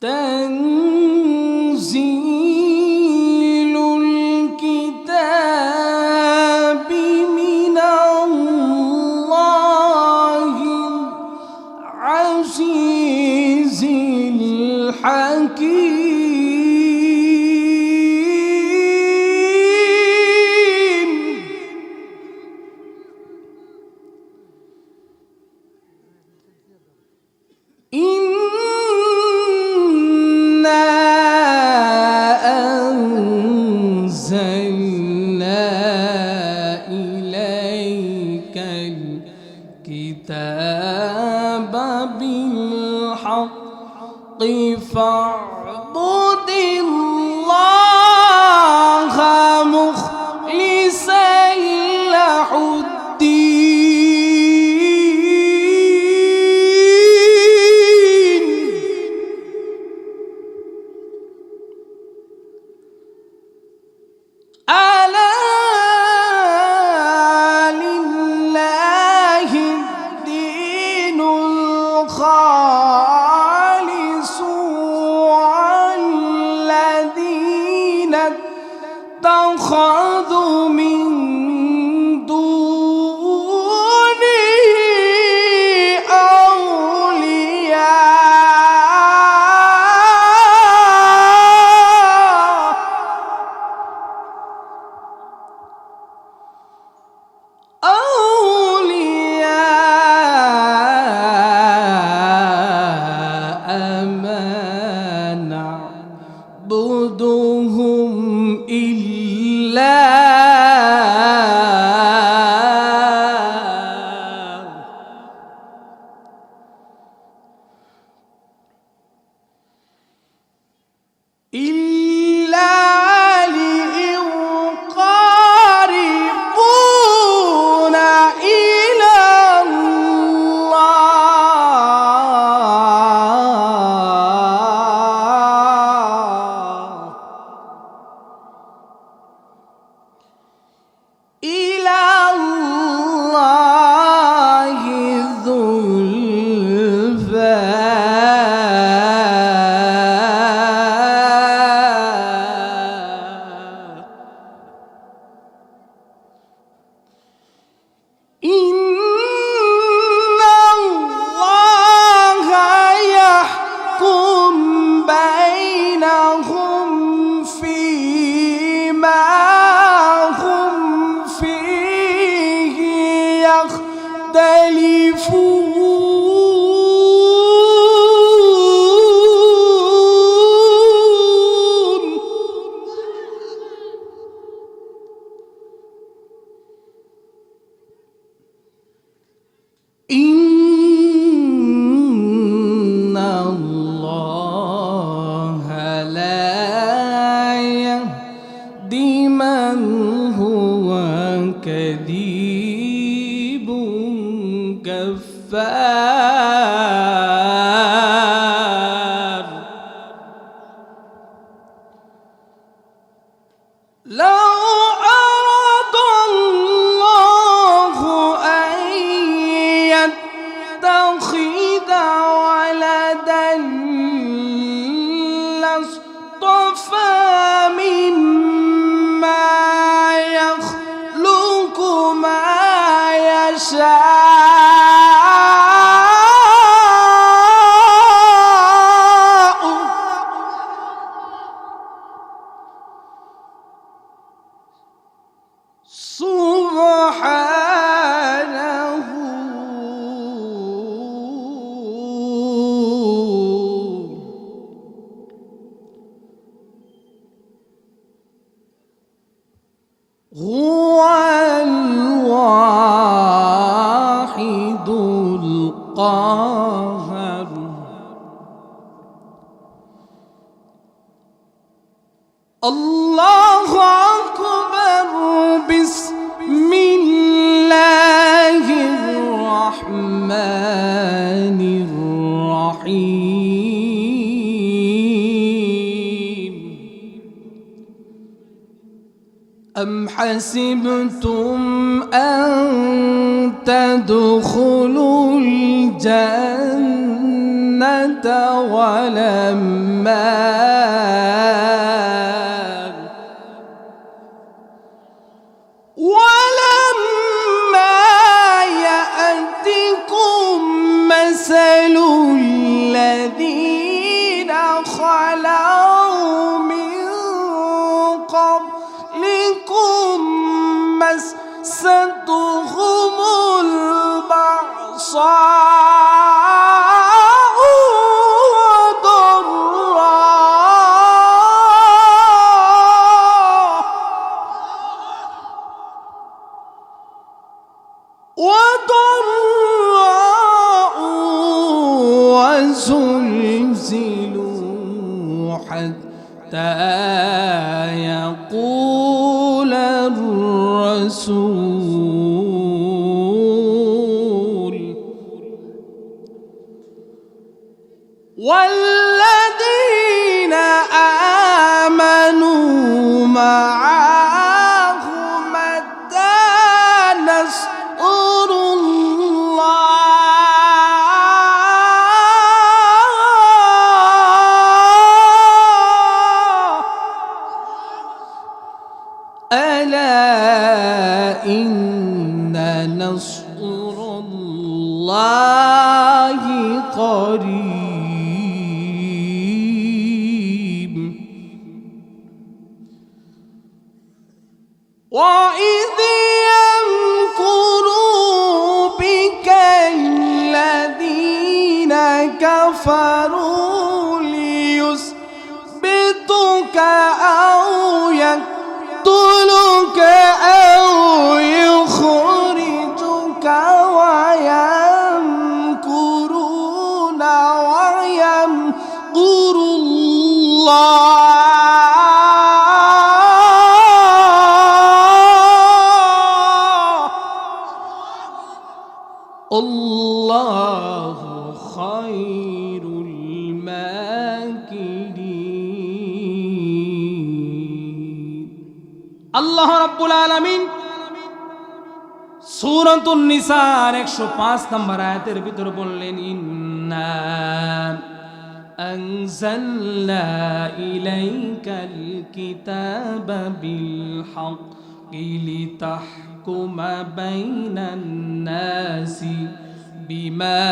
تنزيل إلا الله أكبر. بسم الله الرحمن الرحيم. أم حسبتم أن تدخلوا الجنة ولما ألا إن نصر الله قريب. وإذ يمكروا بك الذين كفروا ليثبتك আল্লাহ রাব্বুল আলামিন সূরাতুন নিসার 105 নম্বর আয়াতের ভিতর বললেন, ইন্না আনজালনা ইলাইকাল কিতাবা বিল হক লিতাহকুম বাইনান নাসি বিমা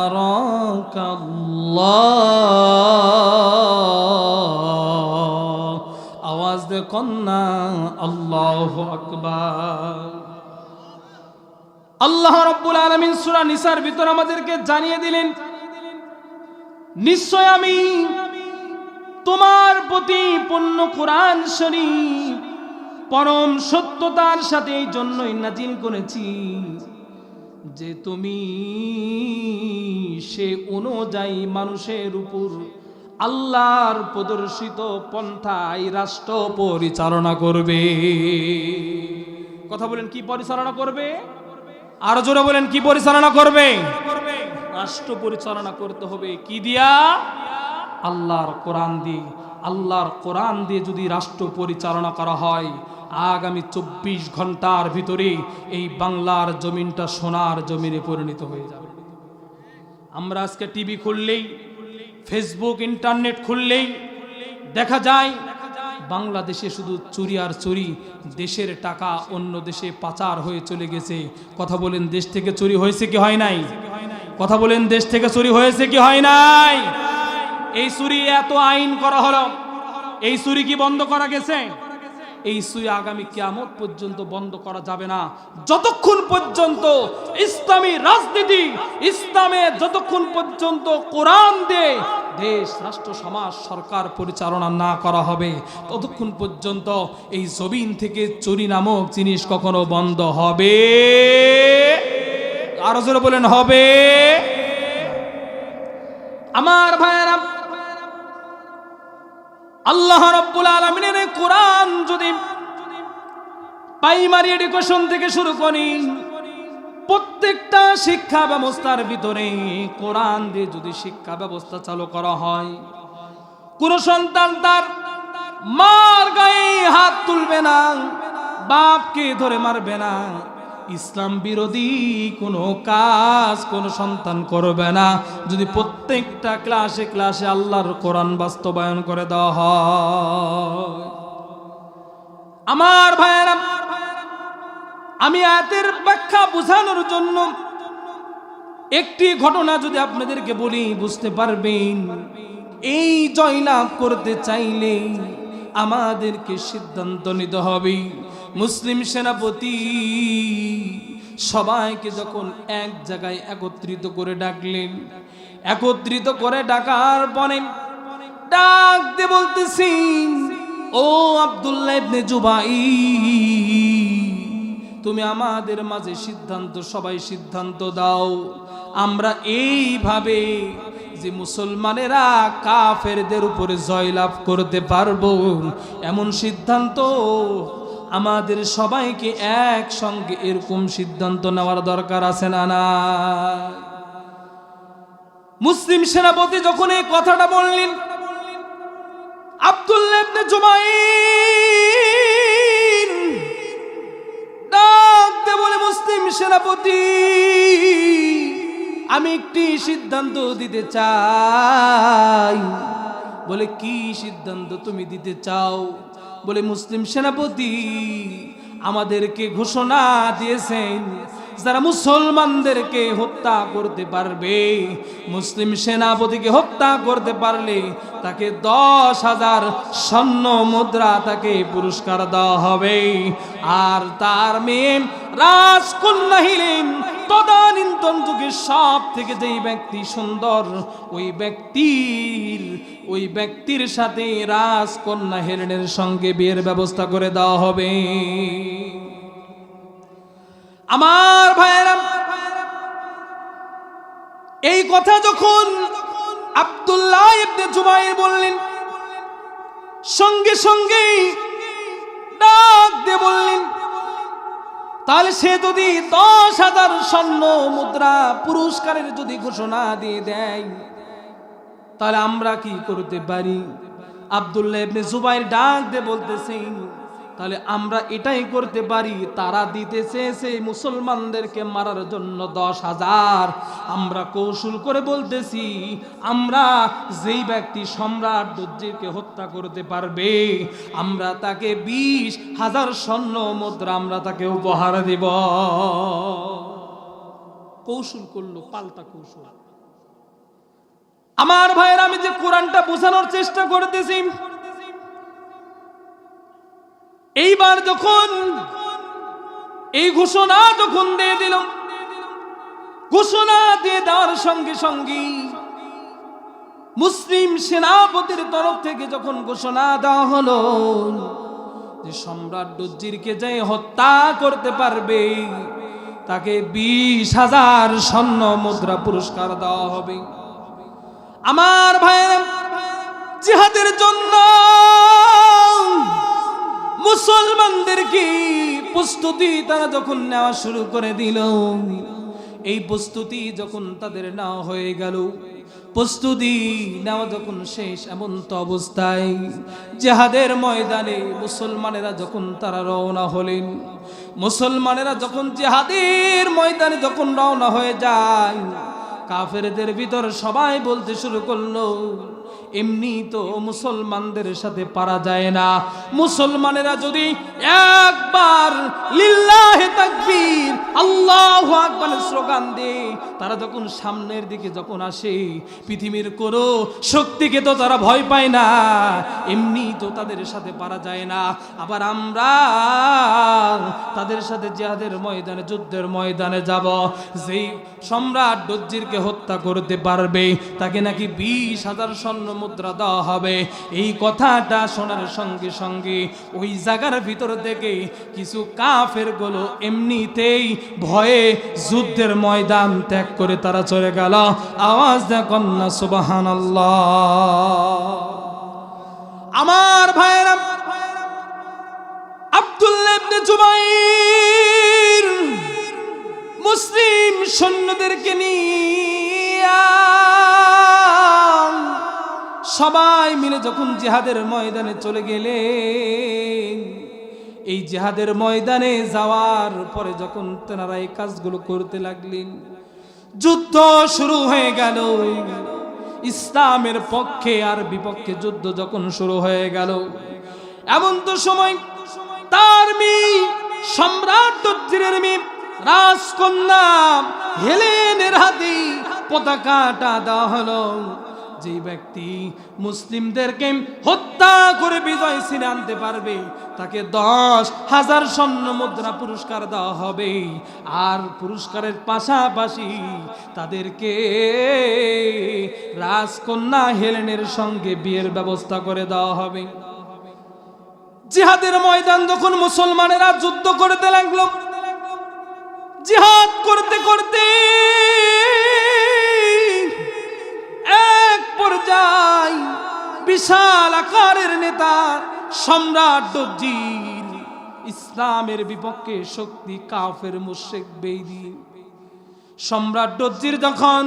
আরাকা আল্লাহ আওয়াজ দে কন্যা, আল্লাহ আকবার। আল্লাহ রব্বুল আলমিন সুরা নিসার ভিতর আমাদেরকে জানিয়ে দিলেন, নিশ্চয় আমি তোমার প্রতি পূর্ণ কোরআন শরীফ, পরম সত্যতার সাথে এই জন্যই নাজিল করেছি যে তুমি সে অনুযায়ী মানুষের উপর আল্লাহর প্রদর্শিত পন্থায় রাষ্ট্র পরিচালনা করবে। কথা বলেন, কি পরিচালনা করবে? আরও জোরে বলেন, কি পরিচালনা করবে? রাষ্ট্র পরিচালনা করতে হবে। কি দিয়া? আল্লাহর কোরআন দিয়ে। আল্লাহর কোরআন দিয়ে যদি রাষ্ট্র পরিচালনা করা হয়, আগামী চব্বিশ ঘণ্টার ভিতরে এই বাংলার জমিনটা সোনার জমিনে পরিণত হয়ে যাবে। আমরা আজকে টিভি খুললেই ফেসবুক ইন্টারনেট খুললেই দেখা যায় বাংলাদেশে শুধু চুরি আর চুরি, দেশের টাকা অন্য দেশে পাচার হয়ে চলে গেছে। কথা বলেন, দেশ থেকে চুরি হয়েছে কি হয় নাই? কথা বলেন, দেশ থেকে চুরি হয়েছে কি হয় নাই? এই চুরি এত আইন করা হলো, এই চুরি কি বন্ধ করা গেছে? এই সুই আগামী কিয়ামত পর্যন্ত বন্ধ করা যাবে না। যতক্ষণ পর্যন্ত ইসলামী রাজনীতি, ইসলামে যতক্ষণ পর্যন্ত কোরআন দিয়ে দেশ, রাষ্ট্র, সমাজ, সরকার পরিচালনা না করা হবে, ততক্ষণ পর্যন্ত এই জমিন থেকে চুরি নামক জিনিস কখনো বন্ধ হবে। আরও জোরে বলেন, হবে। আমার ভাইয়েরা আল্লাহ রব্বুল আলমিনের কোরআন যদি প্রাইমারি এডুকেশন থেকে শুরু করি, প্রত্যেকটা শিক্ষা ব্যবস্থার ভিতরে কোরআন দিয়ে যদি শিক্ষা ব্যবস্থা চালু করা হয়, কোন সন্তান তার মার গায়ে হাত তুলবে না, বাপকে ধরে মারবে না ইসলাম বিরোধী কোনো কাজ কোনো সন্তান করবে না। যদি প্রত্যেকটা ক্লাসে ক্লাসে আল্লাহর কোরআন বাস্তবায়ন করে দেওয়া হয়। আমার ভাইয়েরা, আমি আয়াতের ব্যাখ্যা বোঝানোর জন্য একটি ঘটনা যদি আপনাদেরকে বলি, বুঝতে পারবেন, এই জয়লাভ করতে চাইলে আমাদেরকে সিদ্ধান্ত নিতে হবে। মুসলিম সেনাপতি সবাইকে যখন এক জায়গায় একত্রিত করে ডাকলেন, একত্রিত করে ডাকার পরে ডাক দে বলতেছি, ও আব্দুল্লাহ ইবনে জুবাই তুমি আমাদের মাঝে সিদ্ধান্ত, সবাই সিদ্ধান্ত দাও। আমরা এইভাবে যে মুসলমানেরা কাফেরদের উপরে জয়লাভ করতে পারব, এমন সিদ্ধান্ত আমাদের সবাইকে একসঙ্গে এরকম সিদ্ধান্ত নেওয়ার দরকার আছে না না মুসলিম সেনাপতি যখন এই কথাটা বললেন, আব্দুল্লাহ ইবনে জুবাইর ডাক বলে, মুসলিম সেনাপতি, আমি একটি সিদ্ধান্ত দিতে চাই। বলে, কি সিদ্ধান্ত তুমি দিতে চাও? বলে মুসলিম সেনাপতি আমাদেরকে ঘোষণা দিয়েছেন যারা মুসলমানদেরকে হত্যা করতে পারবে, মুসলিম সেনাপতিকে হত্যা করতে পারলে তাকে দশ হাজার স্বর্ণ মুদ্রা তাকে পুরস্কার দেওয়া হবে। আর তার মেয়ে রাজকন্যা হিলেন, তদানীন্তন যুগের সব থেকে যেই ব্যক্তি সুন্দর, ওই ব্যক্তির ওই ব্যক্তির সাথে রাজকন্যা হেলেনের সঙ্গে বিয়ের ব্যবস্থা করে দেওয়া হবে। আমার ভাইয়েরা, এই কথা যখন আব্দুল্লাহ ইবনে জুবাইর বললেন, সঙ্গে সঙ্গে ডাক দিয়ে বললেন, তাহলে সে যদি দশ হাজার স্বর্ণ মুদ্রা পুরস্কারের যদি ঘোষণা দিয়ে দেয়, তাহলে আমরা কি করতে পারি? আব্দুল্লাহ ইবনে জুবাইর ডাক দিয়ে বলতেছেন তাহলে আমরা এটাই করতে পারি। তারা দিতে চেয়েছে মুসলমানদেরকে মারার জন্য দশ হাজার। আমরা কৌশল করে বলতেছি, আমরা যেই ব্যক্তি সম্রাট দজ্জিরকে হত্যা করতে পারবে, আমরা তাকে বিশ হাজার স্বর্ণ মুদ্রা আমরা তাকে উপহার দেব। কৌশল করল, পাল্টা কৌশল। আমার ভাইয়ের আমি যে কোরআনটা বোঝানোর চেষ্টা করতেছি এইবার যখন এই ঘোষণা যখন দিয়ে দিল, ঘোষণা দিয়ে দেওয়ার সঙ্গে সঙ্গে মুসলিম সেনাপতির তরফ থেকে যখন ঘোষণা দেওয়া হলো যে সম্রাট ডজ্জিরকে যে হত্যা করতে পারবে, তাকে বিশ হাজার স্বর্ণ মুদ্রা পুরস্কার দেওয়া হবে। আমার ভাইয়ের, জিহাদের জন্য মুসলমানদেরকে প্রস্তুতি তারা যখন নেওয়া শুরু করে দিল, এই প্রস্তুতি যখন তাদের নেওয়া হয়ে গেল, প্রস্তুতি নেওয়া যখন শেষ এমন তো অবস্থায়, জেহাদের ময়দানে মুসলমানেরা যখন তারা রওনা হলেন, মুসলমানেরা যখন জেহাদের ময়দানে যখন রওনা হয়ে যায়, কাফেরদের ভিতর সবাই বলতে শুরু করল এমনি তো মুসলমানদের সাথে পারা যায় না। মুসলমানেরা যদি একবার লিল্লাহে তাকবীর, আল্লাহু আকবার স্লোগান দেয়, তারা যখন সামনের দিকে যখন আসে, পৃথিবীর কোনো শক্তিকে তো তারা ভয় পায় না। এমনি তো তাদের সাথে পারা যায় না। আবার আমরা তাদের সাথে জিহাদের ময়দানে, যুদ্ধের ময়দানে যাব। যেই সম্রাট দজ্জিরকে হত্যা করতে পারবে, তাকে নাকি বিশ হাজার স্বর্ণ মুদ্রা দেওয়া হবে। এই কথাটা শোনার সঙ্গে সঙ্গে ওই জায়গার ভিতর থেকে কিছু কাফেরগুলো এমনিতেই ভয়ে যুদ্ধের ময়দান ত্যাগ করে তারা চলে গেল। আওয়াজ দেখুন না সুবাহান আমার ভাইয়েরা আব্দুল্লাহ জুবাইর মুসলিম সৈন্যদেরকে নিয়ে সবাই মিলে যখন জিহাদের ময়দানে চলে গেলে এই জেহাদের ময়দানে যাওয়ার পরে যখন তেনারা এই কাজগুলো করতে লাগলেন, যুদ্ধ শুরু হয়ে গেল। ইসলামের পক্ষে আর বিপক্ষে যুদ্ধ যখন শুরু হয়ে গেল, এমন তো সময় তার মেয়ে, সম্রাট মেয়ে, রাজকন্যা হেলেনের হাতে পতাকাটা দেওয়া হলো। যে ব্যক্তি মুসলিমদেরকে হত্যা করে বিজয় ছিনে আনতে পারবে, তাকে দশ হাজার স্বর্ণ মুদ্রা পুরস্কার দেওয়া হবে। আর পুরস্কারের পাশাপাশি তাদেরকে রাজকন্যা হেলেনের সঙ্গে বিয়ের ব্যবস্থা করে দেওয়া হবে। জিহাদের ময়দান যখন মুসলমানেরা যুদ্ধ করতে লাগল, জিহাদ করতে করতে পর্যায় বিশাল আকারের নেতা সম্রাট দজ্জির ইসলামের বিপক্ষে শক্তি কাফের মুশেক বেদি সম্রাট দজ্জির যখন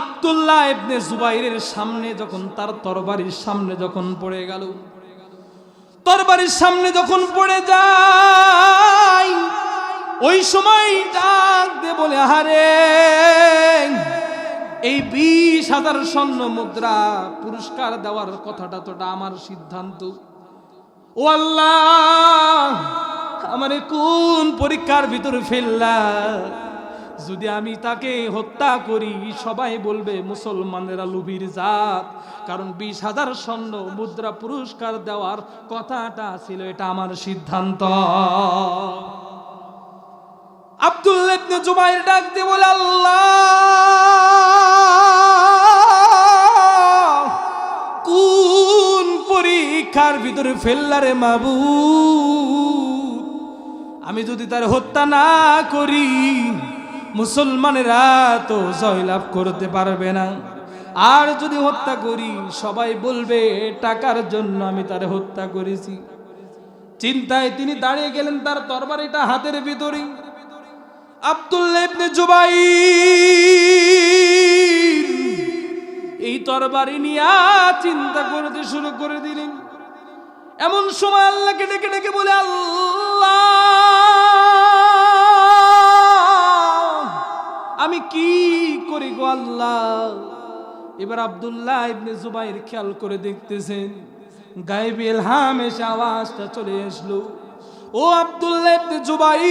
আব্দুল্লাহ ইবনে জুবাইরের সামনে যখন, তার তরবারির সামনে যখন পড়ে গেল, তরবারির সামনে যখন পড়ে যায়, ওই সময় ডাক দে বলে, আহারে এই বিশ হাজার স্বর্ণ মুদ্রা পুরস্কার দেওয়ার কথাটা তোটা আমার সিদ্ধান্ত। ও আল্লাহ, আমারে কোন পরীক্ষার ভিতরে ফেললা? যদি আমি তাকে হত্যা করি, সবাই বলবে মুসলমানেরা লুবির জাত। কারণ বিশ হাজার স্বর্ণ মুদ্রা পুরস্কার দেওয়ার কথাটা ছিল, এটা আমার সিদ্ধান্ত। আব্দুল্লাহ জুবাইর ডাক দিয়ে বলে, আল্লাহ! পরীক্ষার ভিতরে ফেললারে মাবু আমি যদি তার হত্যা না করি, মুসলমানেরা তো জয়লাভ করতে পারবে না। আর যদি হত্যা করি, সবাই বলবে, টাকার জন্য আমি তার হত্যা করেছি। চিন্তায় তিনি দাঁড়িয়ে গেলেন তার তরবারিটা হাতের ভিতরে। আব্দুল্লাহ ইবনে জুবাইর এই তরবারি নিয়ে চিন্তা করতে শুরু করে দিলেন। এমন সময় আল্লাহকে ডেকে ডেকে বলে, আল্লাহ, আমি কি করি গো আল্লাহ? এবার আবদুল্লাহ ইবনে জুবাইর খেয়াল করে দেখতেছেন, গায়েবে এলহাম এসে আওয়াজটা চলে আসলো। ও আব্দুল্লাহ ইবনে জুবাইর,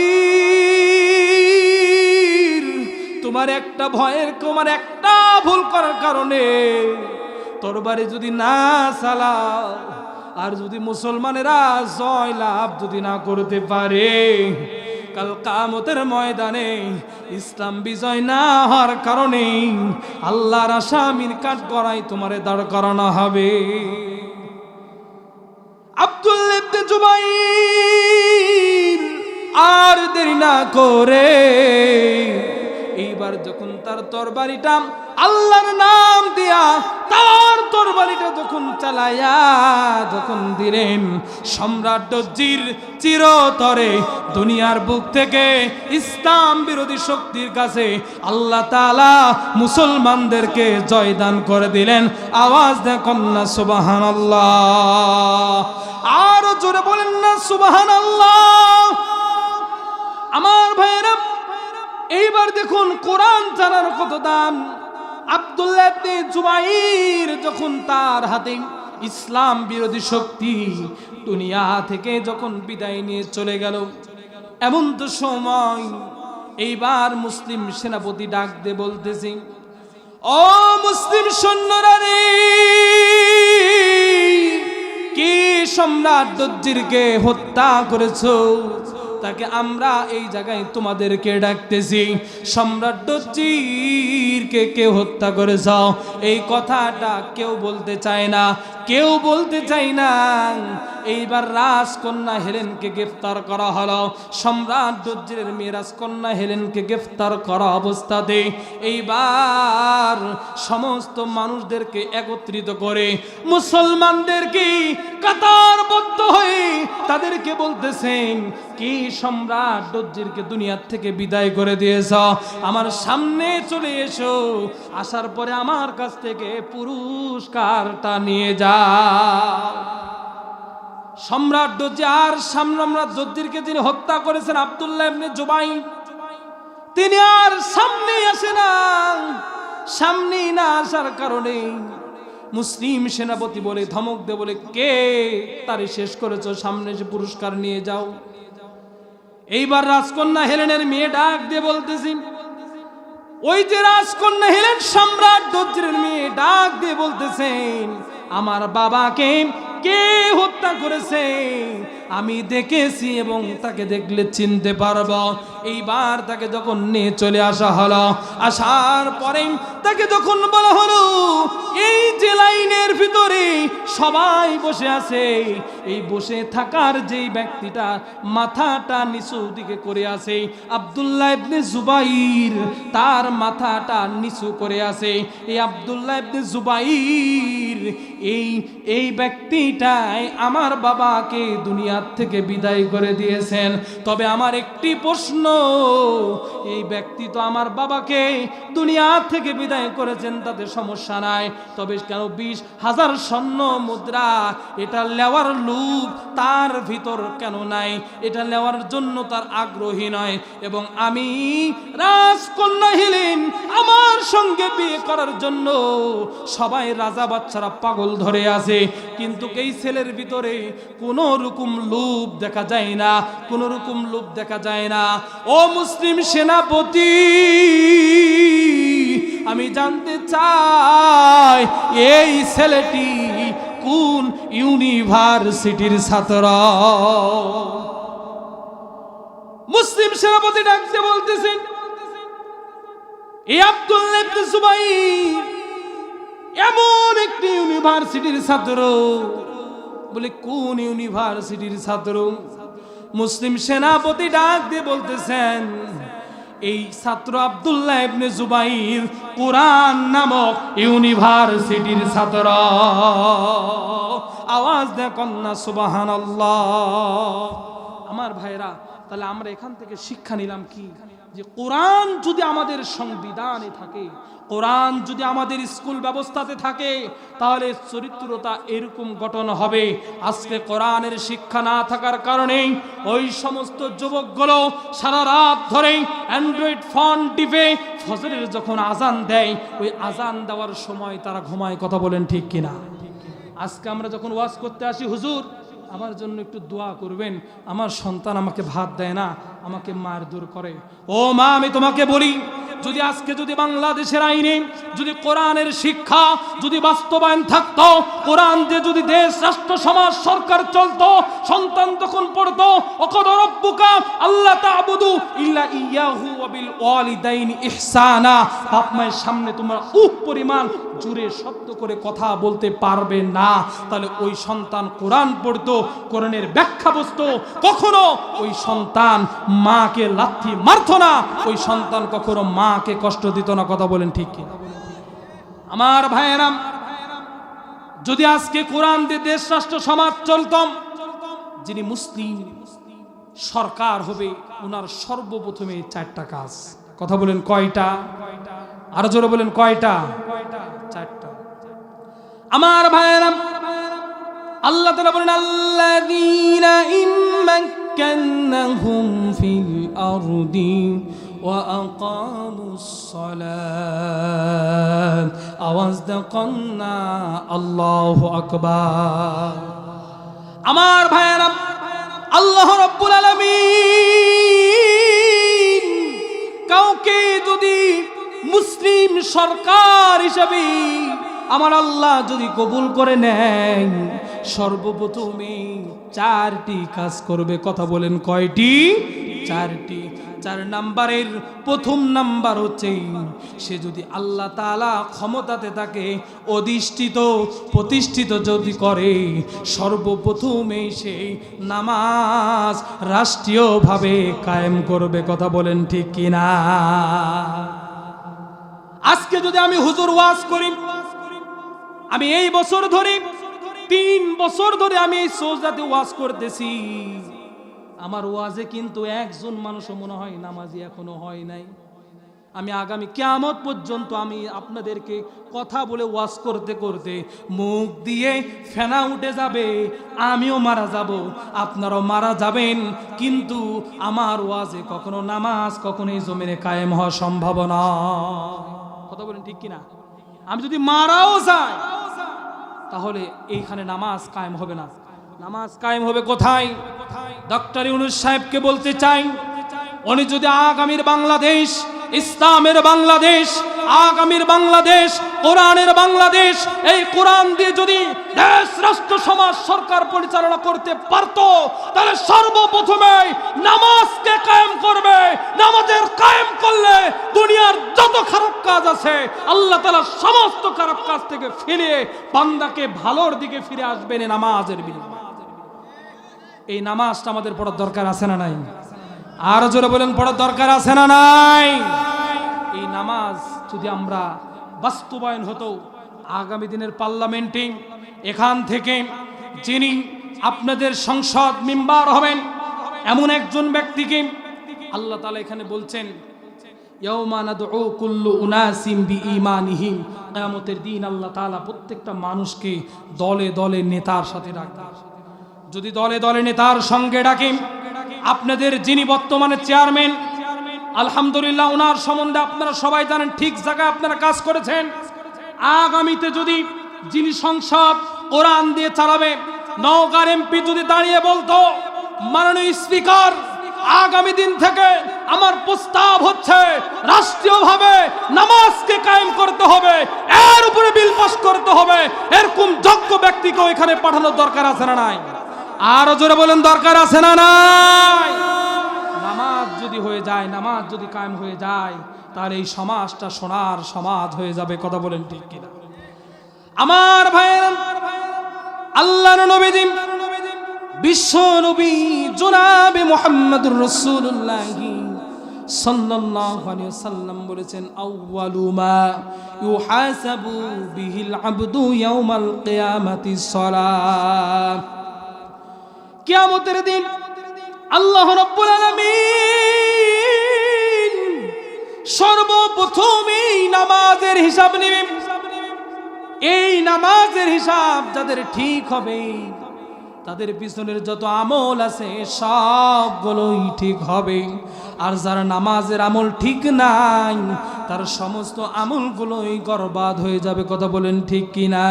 তোমার একটা ভয়ের তোমার একটা ভুল করার কারণে তরবারি যদি না চালা আর যদি মুসলমানেরা জয় লাভ যদি না করতে পারে, কাল কামতের ময়দানে ইসলাম বিজয় না হওয়ার কারণে আল্লাহর আসামির কাঠ করাই তোমারে দাঁড় করানো হবে। আব্দুল আর দেরি না করে এইবার যখন তার তরবারিটা আল্লাহর নাম দিয়া তার তরবারিটা যখন চালাইয়া যখন দিলেন, সম্রাট দজ্জির চিরতরে দুনিয়ার বুক থেকে ইসলাম বিরোধী শক্তির কাছে আল্লাহ তালা মুসলমানদেরকে জয়দান করে দিলেন। আওয়াজ দেখুন না সুবাহান আল্লাহ আরও জোরে বলেন না সুবাহান আমার ভাইয়েরা, এইবার দেখুন কোরআন জানার কত দাম। আব্দুল্লাহ জুবাইর যখন তার হাতে ইসলাম বিরোধী শক্তি দুনিয়া থেকে যখন বিদায় নিয়ে চলে গেল, এমন তো সময় এইবার মুসলিম সেনাপতি ডাক দে বলতেছি, ও মুসলিম সৈন্যরা রে, কি সম্রাট দজ্জিরকে হত্যা করেছ? তাকে আমরা এই জায়গায় তোমাদেরকে ডাকতেছি। সম্রাট দজ্জিরকে কে হত্যা করে যাও এই কথাটা কেউ বলতে চায় না। কেউ বলতে চাই না। এইবার রাজকন্যা হেলেনকে গ্রেফতার করা হলো। সম্রাট দজ্জিরের মেয়ে রাজকন্যা হেলেনকে গ্রেফতার করা অবস্থাতে এইবার সমস্ত মানুষদেরকে একত্রিত করে মুসলমানদেরকে কাতারবদ্ধ হয়ে তাদেরকে বলতেছেন, কি সম্রাট দজ্জিরকে দুনিয়ার থেকে বিদায় করে দিয়েছ? আমার সামনে চলে এসো। আসার পরে আমার কাছ থেকে পুরস্কারটা নিয়ে সম্রাট দজ্জার সম্রাট দজ্জিরকে যিনি হত্যা করেছেন, আব্দুল্লাহ ইবনে জুবাই তিনি আর সামনে আসে না সামনে না আসার কারণে মুসলিম সেনাপতি বলে, ধমক দে বলে, কে তারে শেষ করেছ? সামনে এসে পুরস্কার নিয়ে যাও। এইবার রাজকন্যা হেলেনের মেয়ে ডাক দিয়ে বলতেছি ওই যে রাজকন্যা হেলেন, সম্রাট দজ্রের মেয়ে ডাক দিয়ে বলতেছেন আমার বাবাকে কে হত্যা করেছে? আমি দেখেছি এবং তাকে দেখলে চিনতে পারব। এইবার তাকে যখন নিয়ে চলে আসা হলো, আসার পরে তাকে যখন বলা হলো, এই যে লাইনের ভিতরে সবাই বসে আছে, এই বসে থাকার যেই ব্যক্তিটা মাথাটা নিচু দিকে করে আছে, আব্দুল্লাহ ইবনে জুবাইর, তার মাথাটা নিচু করে আছে, এই আব্দুল্লাহ ইবনে জুবাইর, এই এই ব্যক্তিটাই আমার বাবাকে দুনিয়ার থেকে বিদায় করে দিয়েছেন। তবে আমার একটি প্রশ্ন, এই ব্যক্তি তো আমার বাবাকে দুনিয়া থেকে বিদায় করেছেন, তাতে সমস্যা নাই। তবে কেন বিশ হাজার স্বর্ণ মুদ্রা, এটা নেওয়ার লোভ তার ভিতর কেন নাই? এটা নেওয়ার জন্য তার আগ্রহী নয়। এবং আমি রাজকন্যা হিলেন আমার সঙ্গে বিয়ে করার জন্য সবাই রাজা বাচ্চারা পাগল ধরে আছে। কিন্তু এই ছেলের ভিতরে কোনো রকম লোভ দেখা যায় না, কোনো রকম লোভ দেখা যায় না। ও মুসলিম সেনাপতি, আমি জানতে চাই, এই ছেলেটি কোন ইউনিভার্সিটির ছাত্র? মুসলিম সেনাপতি ডাকতে বলতেছেন এই আব্দুল্লাহ ইবনে এমন একটি ইউনিভার্সিটির ছাত্র। বলে, কোন ইউনিভার্সিটির ছাত্র? মুসলিম সেনাপতি ডাক দিয়ে বলতেছেন, এই ছাত্র আব্দুল্লাহ ইবনে জুবাইর কোরআন নামক ইউনিভার্সিটির ছাত্র। আওয়াজ দেখুন না সুবহানাল্লাহ। আমার ভাইরা, তাহলে আমরা এখান থেকে শিক্ষা নিলাম কি? যে কোরআন যদি আমাদের সংবিধানে থাকে, কোরআন যদি আমাদের স্কুল ব্যবস্থাতে থাকে, তাহলে চরিত্রতা এরকম গঠন হবে। আজকে কোরআনের শিক্ষা না থাকার কারণে ওই সমস্ত যুবকগুলো সারা রাত ধরে অ্যান্ড্রয়েড ফোন টিপে ফজরের যখন আজান দেয়, ওই আজান দেওয়ার সময় তারা ঘুমায়। কথা বলেন ঠিক কিনা? আজকে আমরা যখন ওয়াজ করতে আসি, হুজুর আমার জন্য একটু দোয়া করবেন। আমার সন্তান আমাকে ভাত দেয় না, আমাকে মার দূর করে। ও মা, আমি তোমাকে বলি, যদি আজকে যদি বাংলাদেশের আইনে, যদি কোরআনের শিক্ষা যদি বাস্তবায়ন থাকতো, কোরআন দিয়ে যদি দেশ, রাষ্ট্র, সমাজ, সরকার চলতো, সন্তান তখন পড়তো আল্লাহ ইল্লা ইয়াহু ইহসানা। সামনে তোমরা উহ পরিমাণ জুড়ে শব্দ করে কথা বলতে পারবে না। তাহলে ওই সন্তান কোরআন পড়ত, কোরআনের ব্যাখ্যা বুঝতো। কখনো ওই সন্তান মাকে লাথি মারতো না। ওই সন্তান কখনো মাকে কষ্ট দিত না। কথা বলেন ঠিক আমার ভাইয়েরাম, যদি আজকে কোরআন দিয়ে দেশ, রাষ্ট্র, সমাজ চলতম যিনি মুসলিম, সরকার হবে ওনার সর্বপ্রথমে চারটা কাজ। কথা বলেন কয়টা? আরও জোরে বলেন, কয়টা? চারটা। আমার ভাইয়েরাম আল্লাহ তাআলা বলেন, আল্লাযীনা ইম্মাক্কান্নাহুম ফিল আরদি সালাত। আওয়াজ দাকন্না আল্লাহু আকবার। আমার ভাইয়েরাম আল্লাহ রাব্বুল আলামিন কাউকে যদি মুসলিম সরকার হিসাবে আমার আল্লাহ যদি কবুল করে নেয়, সর্বপ্রথমে চারটি কাজ করবে। কথা বলেন কয়টি? চারটি। চার নাম্বারের প্রথম নাম্বার হচ্ছে, সে যদি আল্লাহ তাআলা ক্ষমতাতে তাকে অধিষ্ঠিত, প্রতিষ্ঠিত যদি করে, সর্বপ্রথমে সেই নামাজ রাষ্ট্রীয়ভাবে কায়েম করবে। কথা বলেন ঠিক কিনা? আজকে যদি আমি হুজুর ওয়াজ করি, আমি এই বছর ধরে, তিন বছর ধরে আমি এই সোজাতে ওয়াজ করতেছি। আমার ওয়াজে কিন্তু একজন মানুষও মনে হয় নামাজি এখনও হয় নাই। আমি আগামী কিয়ামত পর্যন্ত আমি আপনাদেরকে কথা বলে ওয়াশ করতে করতে মুখ দিয়ে ফেনা উঠে যাবে, আমিও মারা যাব, আপনারাও মারা যাবেন। কিন্তু আমার ওয়াজে কখনো নামাজ কখনো এই জমিনে কায়েম হওয়া সম্ভাবনা কথা বলেন ঠিক কিনা? আমি যদি মারাও যাই, তাহলে এইখানে নামাজ কায়েম হবে না। নামাজ কায়েম হবে কোথায়? ডক্টর ইউনুস সাহেবকে বলতে চাই, উনি যদি আগামীর বাংলাদেশ, ইসলামের বাংলাদেশ আগামীর বাংলাদেশ, কোরআনের বাংলাদেশ, এই কোরআন দিয়ে যদি দেশ, রাষ্ট্র, সমাজ, সরকার পরিচালনা করতে পারত, তাহলে সর্বপ্রথমে নামাজকে কায়েম করবে। নামাজের কায়েম করলে দুনিয়ার যত খারাপ কাজ আছে, আল্লাহ তালা সমস্ত খারাপ কাজ থেকে ফিরে বান্দাকে ভালোর দিকে ফিরে আসবেন নামাজের বিনিময়ে। এই নামাজটা আমাদের পড়ার দরকার আছে না নাই? আরও জোরে বলেন, পড়ার দরকার আছে না নাই? এই নামাজ যদি আমরা বাস্তবায়ন হতো, আগামী দিনের পার্লামেন্টে এখান থেকে যিনি আপনাদের সংসদ মেম্বার হবেন, এমন একজন ব্যক্তিকে আল্লাহ তালা এখানে বলছেন দিন আল্লাহ প্রত্যেকটা মানুষকে দলে দলে নেতার সাথে যদি দলে দলে নেতার সঙ্গে আপনাদের যিনি বর্তমানে চেয়ারম্যান আলহামদুলিল্লাহ, ওনার সম্বন্ধে আপনারা সবাই জানেন ঠিক জায়গায় আপনারা কাজ করেছেন। আগামীতে যদি যিনি সংসদ কোরআন দিয়ে চালাবে, নওগাঁর এমপি যদি দাঁড়িয়ে বলতো, মাননীয় স্পিকার, আগামী দিন থেকে আমার প্রস্তাব হচ্ছে, রাষ্ট্রীয়ভাবে নামাজকে কায়েম করতে হবে, এর উপরে বিল পাস করতে হবে, এরকম যোগ্য ব্যক্তিকে এখানে পাঠানোর দরকার আছে না নাই? আরও জোরে বলেন, দরকার আছে না নাই? নামাজ যদি হয়ে যায়, নামাজ যদি কায়েম হয়ে যায়, তাহলে এই সমাজটা সোনার সমাজ হয়ে যাবে, কথা বলেন ঠিক কিনা? আমার ভাইয়ের আল্লাহ নবীজি, বিশ্ব নবী জনাবে মোহাম্মদুর রসুল্লাহ সাল্লাল্লাহু আলাইহি সাল্লাম বলেছেন, আউয়ালু মা ইউহাসাবু বিহিল আবদু ইয়াউমাল কিয়ামাতি সালাহ। কিয়ামতের দিন আল্লাহ রাব্বুল আলামিন সর্বপ্রথম এই নামাজের হিসাব নেবেন এই নামাজের হিসাব যাদের ঠিক হবে, তাদের পিছনের যত আমল আছে, সবগুলোই ঠিক হবে। আর যারা নামাজের আমল ঠিক নাই, তার সমস্ত আমলগুলোই গরবাদ হয়ে যাবে। কথা বলেন ঠিক কিনা?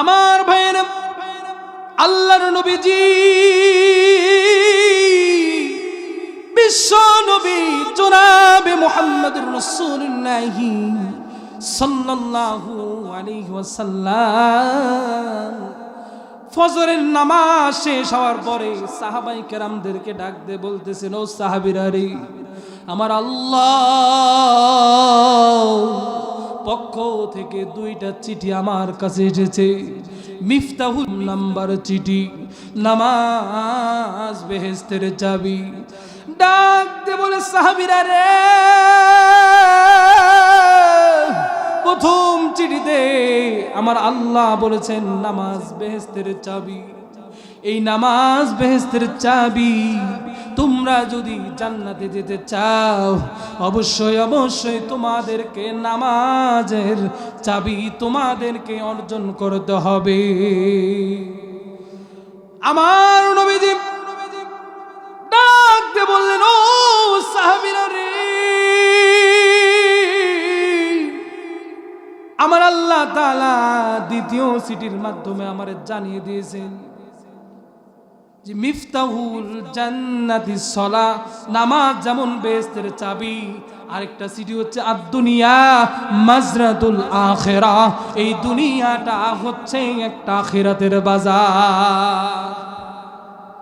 আমার ভাইয়ের আল্লাহর নবীজি, বিশ্ব নবী জনাবে মোহাম্মদুর রাসূলুল্লাহি সাল্লাল্লাহু আলাইহি ওয়াসাল্লাম। ফজরের নামাজ শেষ হওয়ার পরে সাহাবাই কেরামদেরকে ডাক দিয়ে বলতেছেন, ও সাহাবিরা রে, আমার আল্লাহ পক্ষ থেকে দুইটা চিঠি আমার কাছে এসেছে। মিফতাহুল নাম্বার চিঠি, নামাজ বেহেস্তের চাবি। ডাক দে বলে, সাহাবিরা রে, প্রথম চিঠিতে আমার আল্লাহ বলেছেন নামাজ বেহেস্তের চাবি। এই নামাজ বেহেস্তের চাবি তোমরা যদি জান্নাতে যেতে চাও, অবশ্যই অবশ্যই তোমাদেরকে নামাজের চাবি তোমাদেরকে অর্জন করতে হবে। আমার নবীজি ডাক দিয়ে বললেন, ও সাহাবিরা রে, আমার আল্লাহ তাআলা দ্বিতীয় সিটির মাধ্যমে আমার জানিয়ে দিয়েছেন। যে মিফতাহুল জান্নাতি সলা, নামাজ যেমন বেস্তের চাবি, আরেকটা সিটি হচ্ছে আদ-দুনিয়া মাজরাতুল আখেরা। এই দুনিয়াটা হচ্ছে একটা আখেরাতের বাজার।